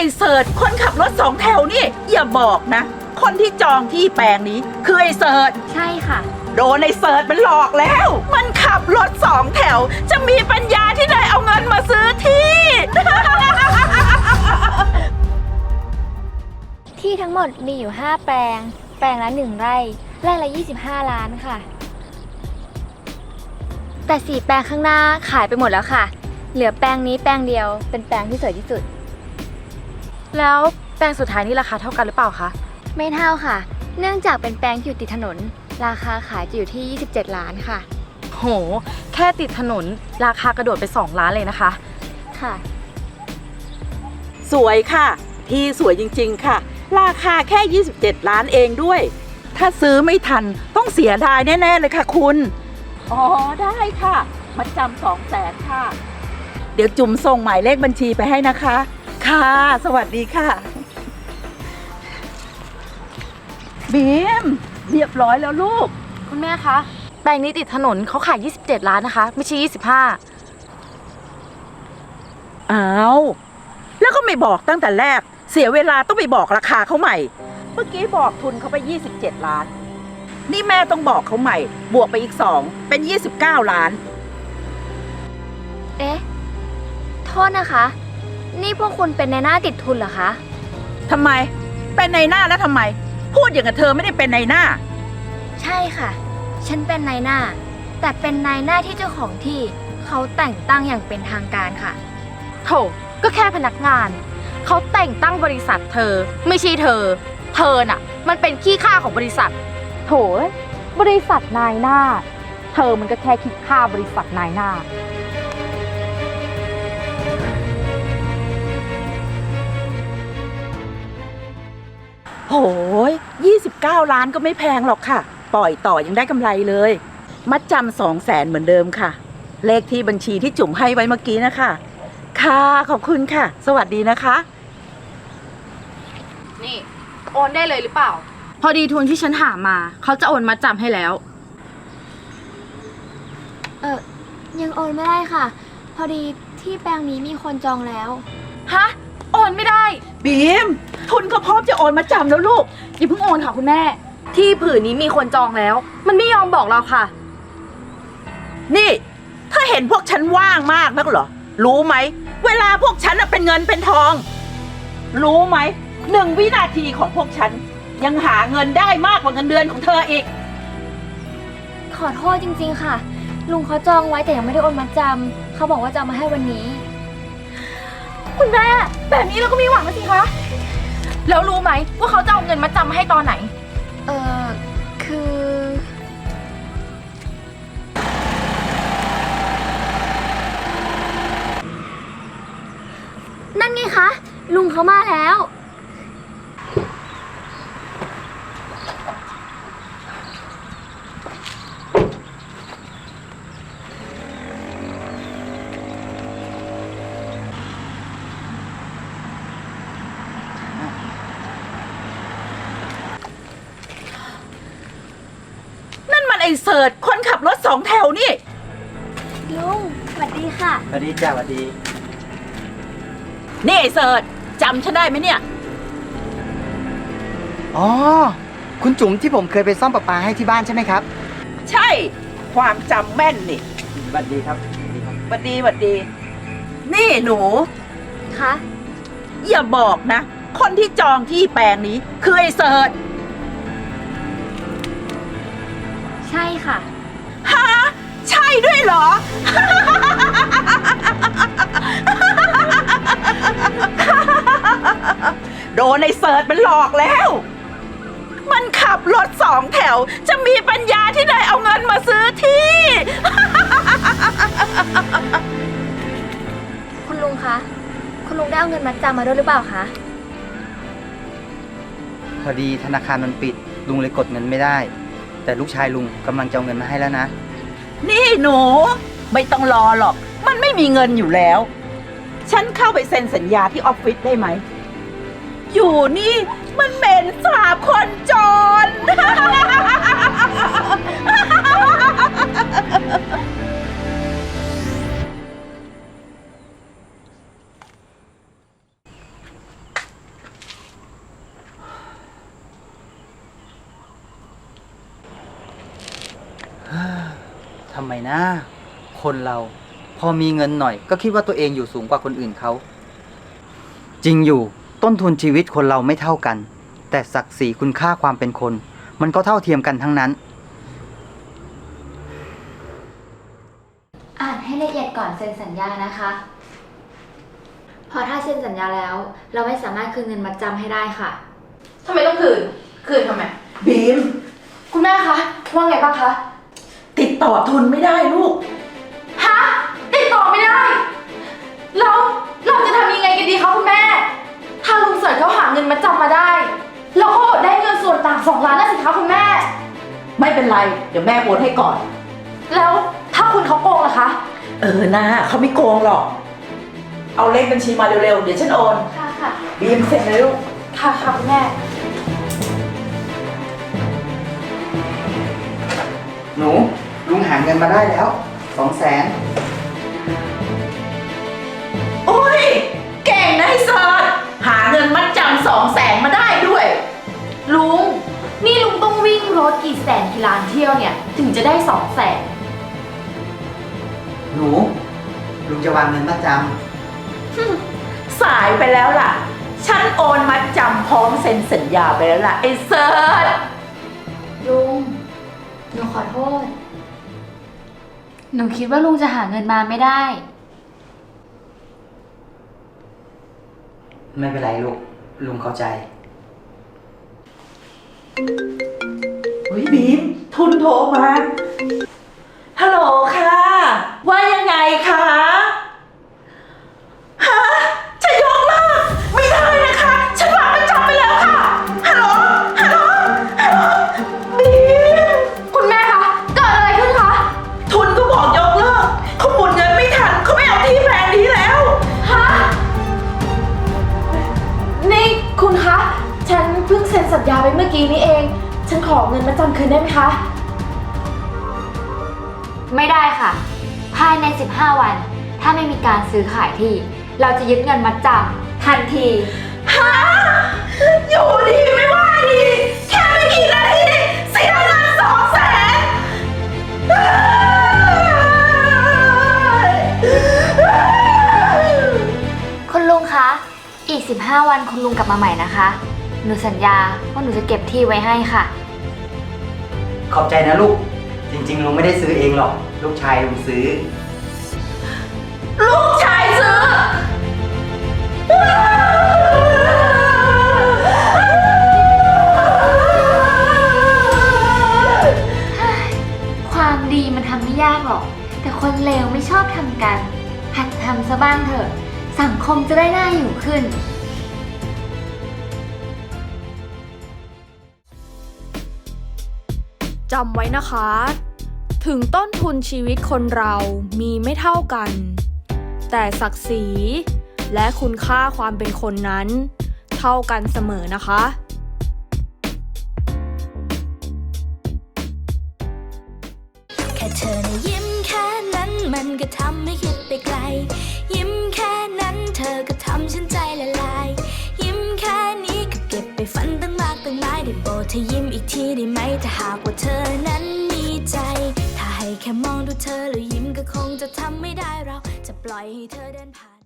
อ้เสิร์ชคนขับรถสองแถวนี่ อย่าบอกนะ คนที่จองที่แปลงนี้ คือไอ้เสิร์ชใช่ค่ะ โดนไอ้เสิร์ชมันหลอกแล้ว มันขับรถสองแถว จะมีปัญญาที่ไหนเอาเงินมาซื้อที่ ที่ทั้งหมดมีอยู่ 5 แปลง แปลงละ 1 ไร่ ไร่ละ 25 ล้านค่ะ แต่ 4 แปลงข้างหน้าขายไปหมดแล้วค่ะ เหลือแปลงนี้แปลงเดียวเป็นแปลงที่สวยที่สุด แล้วแปลงสุดท้ายนี่ราคาเท่ากันหรือเปล่าคะ ไม่เท่าค่ะ เนื่องจากเป็นแปลงที่อยู่ติดถนน ราคาขายจะอยู่ที่ 27 ล้านค่ะ โห แค่ติดถนนราคากระโดดไป 2 ล้านเลยนะคะ ค่ะ สวยค่ะ ที่สวยจริงๆค่ะ ราคาแค่ 27 ล้านเองด้วย ถ้าซื้อไม่ทันต้องเสียดายแน่ๆเลยค่ะคุณ อ๋อได้ค่ะมาจำสองแสนค่ะ เดี๋ยวจุ๋มส่งหมายเลขบัญชีไปให้นะคะ ค่ะ สวัสดีค่ะบีมเรียบร้อยแล้วลูก คุณแม่คะแปลงนี้ติดถนนเขาขาย 27 ล้านนะคะ ไม่ใช่25อ้าว แล้วก็ไม่บอกตั้งแต่แรก เสียเวลาต้องไปบอกราคาเขาใหม่ เมื่อกี้บอกทุนเขาไป 27 ล้าน นี่แม่ต้องบอกเขาใหม่ บวกไปอีก2เป็น 29 ล้านเอ๊ะ โทษนะคะ นี่พวกคุณเป็นในหน้าติดทุนเหรอคะ ทำไม เป็นในหน้าแล้วทำไม พูดอย่างกับเธอไม่ได้เป็นในหน้า ใช่ค่ะ ฉันเป็นนายหน้า แต่เป็นนายหน้าที่เจ้าของที่เขาแต่งตั้งอย่างเป็นทางการค่ะ โถก็แค่พนักงาน เขาแต่งตั้งบริษัทเธอ ไม่ใช่เธอ เธอน่ะ มันเป็นขี้ข้าของบริษัท โถเอ้ยบริษัทนายหน้า เธอมันก็แค่คิดค่าบริษัทนายหน้า โหย29 ล้านก็ไม่แพงหรอกค่ะ ปล่อยต่อยังได้กำไรเลย มัดจำสองแสนเหมือนเดิมค่ะ เลขที่บัญชีที่จุ๋มให้ไว้เมื่อกี้นะคะ ค่ะ ขอบคุณค่ะ สวัสดีนะคะ นี่ โอนได้เลยหรือเปล่า พอดีทุนที่ฉันหามา เขาจะโอนมาจำให้แล้ว เออยังโอนไม่ได้ค่ะ พอดีที่แปลงนี้มีคนจองแล้ว ฮะ โอนไม่ได้ บีม ทุนก็พร้อมจะโอนมาจำแล้วลูก อย่าเพิ่งโอนค่ะคุณแม่ ที่ผืนนี้มีคนจองแล้ว มันไม่ยอมบอกเราค่ะ นี่ถ้าเห็นพวกฉันว่างมากนักเหรอ รู้ไหม เวลาพวกฉันน่ะเป็นเงินเป็นทอง รู้ไหมหนึ่งวินาทีของพวกฉัน ยังหาเงินได้มากกว่าเงินเดือนของเธออีก ขอโทษจริง ๆ ค่ะ ลุงเขาจองไว้แต่ยังไม่ได้โอนมาจำเขาบอกว่าจะเอามาให้วันนี้ คุณแม่ แบบนี้เราก็มีหวังแล้วสิคะ แล้วรู้ไหมว่าเขาจะเอาเงินมาจำมาให้ตอนไหน เออคือ นั่นไงคะ ลุงเขามาแล้ว นั่นมันไอ้เสิร์ชคนขับรถสองแถวนี่ ลุงสวัสดีค่ะ สวัสดีจ้าสวัสดีนี่ไอ้เสิร์ชจำฉันได้ไหมเนี่ย อ๋อคุณจุ๋มที่ผมเคยไปซ่อมประปาให้ที่บ้านใช่ไหมครับใช่ ความจำแม่นนี่สวัสดีครับสวัสดีครับหวัดดีหวัดดี นี่หนู คะ อย่าบอกนะ คนที่จองที่แปลงนี้ คือไอ้เสิร์ช ใช่ค่ะ ฮะใช่ด้วยเหรอ โดนไอ้เสิร์ชมันหลอกแล้ว มันขับรถสองแถว จะมีปัญญาที่ไหนเอาเงินมาซื้อที่ คุณลุงคะ คุณลุงได้เอาเงินมาจำมาด้วยหรือเปล่าคะ พอดีธนาคารมันปิด ลุงเลยกดเงินไม่ได้ แต่ลูกชายลุงกำลังจะเอาเงินมาให้แล้วนะ นี่หนู ไม่ต้องรอหรอก มันไม่มีเงินอยู่แล้ว ฉันเข้าไปเซ็นสัญญาที่ออฟฟิศได้ไหม อยู่นี่มันเหม็นสาบคนจน ไมนะ คนเรา พอมีเงินหน่อย ก็คิดว่าตัวเองอยู่สูงกว่าคนอื่นเขา จริงอยู่ต้นทุนชีวิตคนเราไม่เท่ากัน แต่ศักดิ์ศรีคุณค่าความเป็นคน มันก็เท่าเทียมกันทั้งนั้น อ่านให้ละเอียดก่อนเซ็นสัญญานะคะ เพอถ้าเซ็นสัญญาแล้ว เราไม่สามารถคืนเงินมัดจำให้ได้ค่ะ ทำไมต้องคืน คืนทำไม บีม คุณแม่คะ ว่าไงบ้างคะ ติดต่อทุนไม่ได้ลูก ฮะติดต่อไม่ได้ แล้วเราจะทำยังไงกันดีคะคุณแม่ ถ้าลุงเสิร์ชเขาหาเงินมาจำมาได้แล้วก็ได้เงินส่วนต่างสองล้านแล้วสิคะคุณแม่ ไม่เป็นไร เดี๋ยวแม่โอนให้ก่อน แล้วถ้าคุณเขาโกงล่ะคะ เออนะเขาไม่โกงหรอก เอาเลขบัญชีมาเร็วๆ เดี๋ยวฉันโอน ค่ะค่ะ บีมเสร็จเลยลูก ค่ะค่ะคุณแม่ หนู ลุงหาเงินมาได้แล้วสองแสนโอ้ย เก่งนะไอ้เสิร์ชหาเงินมัดจำสองแสนมาได้ด้วย ลุง นี่ลุงต้องวิ่งรถกี่แสนกี่ล้านเที่ยวเนี่ย ถึงจะได้สองแสนหนูลุงจะวางเงินมาจสายไปแล้วล่ะ ฉันโอนมัดจำพร้อมเซ็นสัญญาไปแล้วล่ะไอ้เสิร์ชลุง หนูขอโทษ หนูคิดว่าลุงจะหาเงินมาไม่ได้ำไม่เป็นไรลูก ลุงเข้าใจ เฮ้ยบีม ทุนโทรมา พิ่งเซ็นสัญญาไปเมื่อกี้นี้เอง ฉันขอเงินมาจำคืนได้ไหมคะ ไม่ได้ค่ะ ภายใน 15 วัน ถ้าไม่มีการซื้อขายที่ เราจะยึดเงินมัดจำทันที ฮะ อยู่ดีไม่ว่าดี หนูสัญญาว่าหนูจะเก็บที่ไว้ให้ค่ะ ขอบใจนะลูก จริงๆลุงไม่ได้ซื้อเองหรอก ลูกชายลุงซื้อ ลูกชายซื้อ ความดีมันทำไม่ยากหรอก แต่คนเลวไม่ชอบทำกัน หัดทำซะบ้างเถอะ สังคมจะได้น่าอยู่ขึ้น จำไว้นะคะ ถึงต้นทุนชีวิตคนเรามีไม่เท่ากัน แต่ศักดิ์ศรีและคุณค่าความเป็นคนนั้น เท่ากันเสมอนะคะแค่เธอนะยิ้มแค่นั้นมันก็ทำให้คิดไปไกล ยิ้ม ค่มองดูเธอแล้วยิ้มก็คงจะทำไม่ได้เราจะปล่อยให้เธอเดินผ่าน